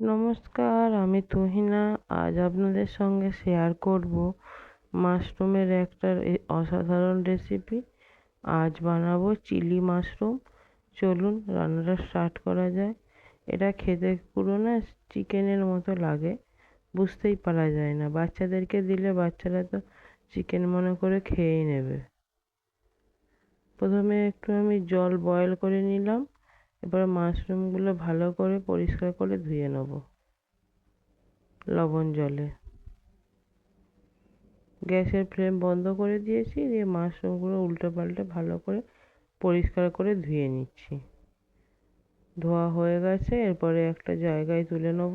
নমস্কার, আমি তুহিনা। আজ আপনাদের সঙ্গে শেয়ার করব মাশরুমের একটা অসাধারণ রেসিপি আজ বানাবো চিলি মাশরুম চলুন রান্নাটা স্টার্ট করা যায়। এটা খেতে পুরো না চিকেনের মতো লাগে। বুঝতেই পারা যায় না। বাচ্চাদেরকে দিলে বাচ্চারা তো চিকেন মনে করে খেয়েই নেবে। প্রথমে একটু আমি জল বয়েল করে নিলাম। এবার মাশরুমগুলো ভালো করে পরিষ্কার করে ধুয়ে নেব। লবণ জলে। গ্যাসের ফ্লেম বন্ধ করে দিয়েছি, দিয়ে মাশরুমগুলো উল্টে পাল্টে ভালো করে পরিষ্কার করে ধুয়ে নিচ্ছি। ধোয়া হয়ে গেছে, এরপরে একটা জায়গায় তুলে নেব।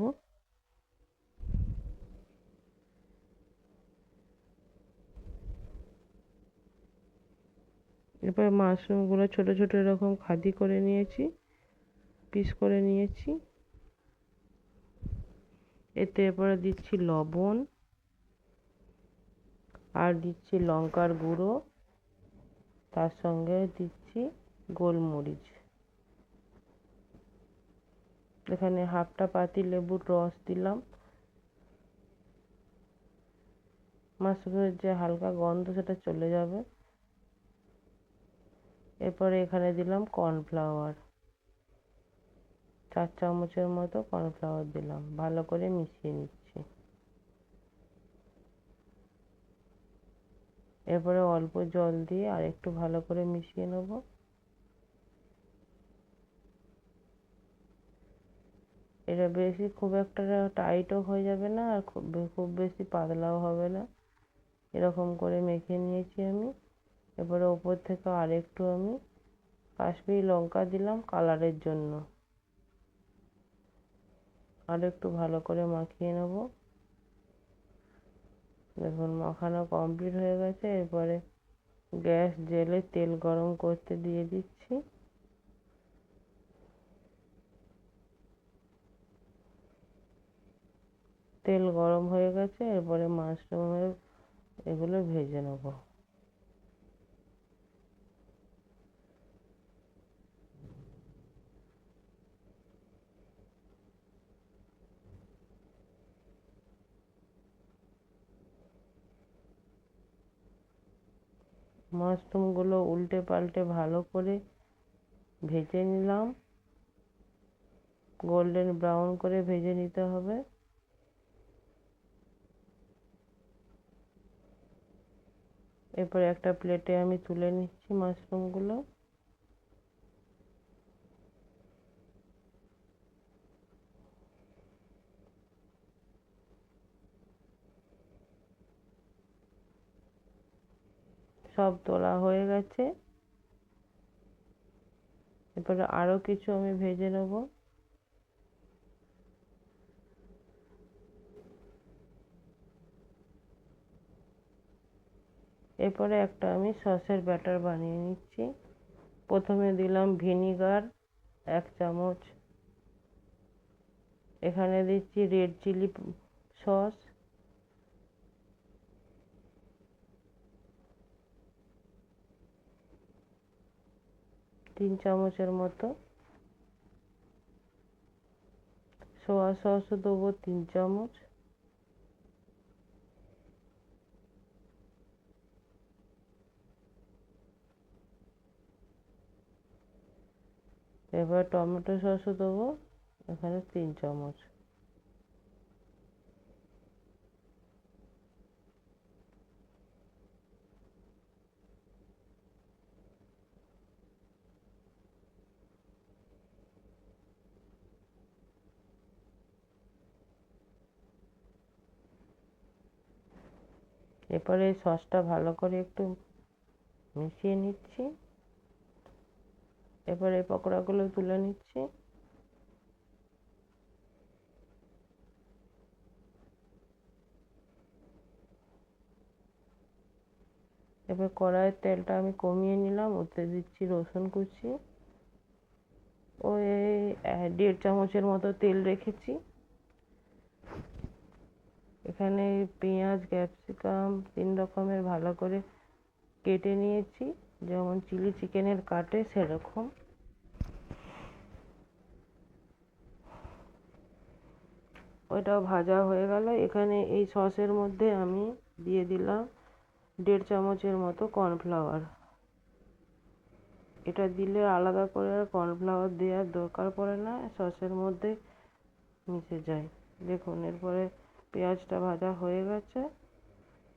এরপর মাশরুমগুলো ছোট ছোট এরকম খাদি করে নিয়েছি। পিস করে নিয়েছি। এতে এরপরে দিচ্ছি লবণ আর দিচ্ছি লঙ্কার গুঁড়ো। তার সঙ্গে দিচ্ছি গোলমরিচ। এখানে হাফটা পাতি লেবুর রস দিলাম। মাশরুমের যে হালকা গন্ধ সেটা চলে যাবে। এরপরে এখানে দিলাম কর্নফ্লাওয়ার চার চামচের মতো কর্নফ্লাওয়ার দিলাম। ভালো করে মিশিয়ে নিচ্ছি। এরপরে অল্প জল দিয়ে আর একটু ভালো করে মিশিয়ে নেব। এটা বেশি খুব একটা টাইটও হয়ে যাবে না আর খুব খুব বেশি পাতলাও হবে না। এরকম করে মেখে নিয়েছি আমি। এবারে ওপর থেকে আরেকটু আমি কাশ্মীরি লঙ্কা দিলাম কালারের জন্য। আর একটু ভালো করে মাখিয়ে নেব। দেখুন, মাখানো কমপ্লিট হয়ে গেছে। এরপরে গ্যাস, জেলে তেল গরম করতে দিয়ে দিচ্ছি। তেল গরম হয়ে গেছে। এরপরে মাশরুমের এগুলো ভেজে নেব। মাশরুমগুলো উল্টে পাল্টে ভালো করে ভেজে নিলাম। গোল্ডেন ব্রাউন করে ভেজে নিতে হবে। এরপর একটা প্লেটে আমি তুলে নিচ্ছি মাশরুমগুলো। সব তোলা হয়ে গেছে। এরপরে আরও কিছু আমি ভেজে নেব। এরপরে একটা আমি সসের ব্যাটার বানিয়ে নিচ্ছি। প্রথমে দিলাম ভিনিগার, এক চামচ। এখানে দিচ্ছি রেড চিলি সস। চামচের মতো। সোয়া সস দেবো তিন চামচ। এবার টমেটো সসও দেবো এখানে তিন চামচ। এরপরে সসটা ভালো করে একটু মিশিয়ে নিচ্ছি। এবারে পকোড়াগুলো তুলে নিচ্ছি। এবার কড়াইয়ের তেলটা আমি কমিয়ে নিলাম, ওতে দিচ্ছি রসুন কুচি। ওই দেড় চামচের মতো তেল রেখেছি। এখানে পেঁয়াজ, ক্যাপসিকাম তিন রকমের ভালো করে কেটে নিয়েছি। যেমন চিলি চিকেনের কাটে সেরকম। ওইটাও ভাজা হয়ে গেল। এখানে এই সসের মধ্যে আমি দিয়ে দিলাম দেড় চামচের মতো কর্নফ্লাওয়ার। এটা দিলে আলাদা করে আর কর্নফ্লাওয়ার দেওয়ার দরকার পড়ে না, সসের মধ্যে মিশে যায়। দেখুন, এরপরে পেঁয়াজটা ভাজা হয়ে গেছে।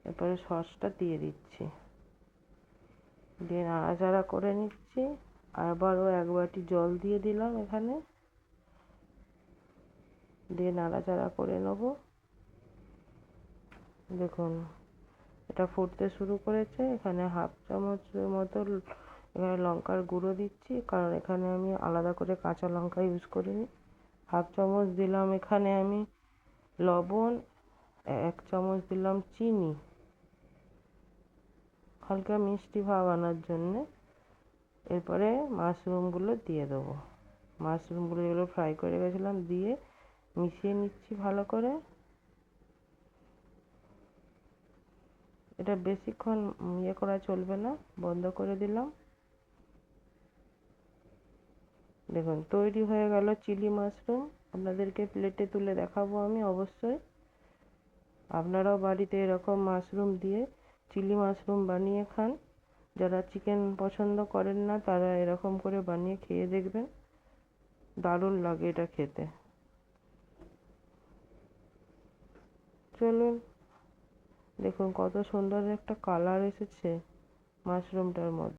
এরপরে সসটা দিয়ে দিচ্ছি। দিয়ে নাড়াচাড়া করে নিচ্ছি। আবারও এক বাটি জল দিয়ে দিলাম এখানে। দিয়ে নাড়াচাড়া করে নেব। দেখুন, এটা ফুটতে শুরু করেছে। এখানে হাফ চামচের মতো এখানে লঙ্কার গুঁড়ো দিচ্ছি। কারণ এখানে আমি আলাদা করে কাঁচা লঙ্কা ইউজ করিনি। হাফ চামচ দিলাম এখানে আমি। লবণ, এক চামচ দিলাম চিনি। হালকা মিষ্টি ভাব আনার জন্যে এরপরে মাশরুমগুলো দিয়ে দেবো। মাশরুমগুলো যেগুলো ফ্রাই করে গেছিলাম দিয়ে মিশিয়ে নিচ্ছি ভালো করে। এটা বেশিক্ষণ ইয়ে করা চলবে না, বন্ধ করে দিলাম। দেখুন, তৈরি হয়ে গেল চিলি মাশরুম আপনাদেরকে প্লেটে তুলে দেখাবো আমি অবশ্যই। আপনারাও বাড়িতে এরকম মাশরুম দিয়ে চিলি মাশরুম বানিয়ে খান। যারা চিকেন পছন্দ করেন না, তারা এরকম করে বানিয়ে খেয়ে দেখবেন। দারুণ লাগে এটা খেতে। চলুন, দেখুন কত সুন্দর একটা কালার এসেছে মাশরুমটার মধ্যে।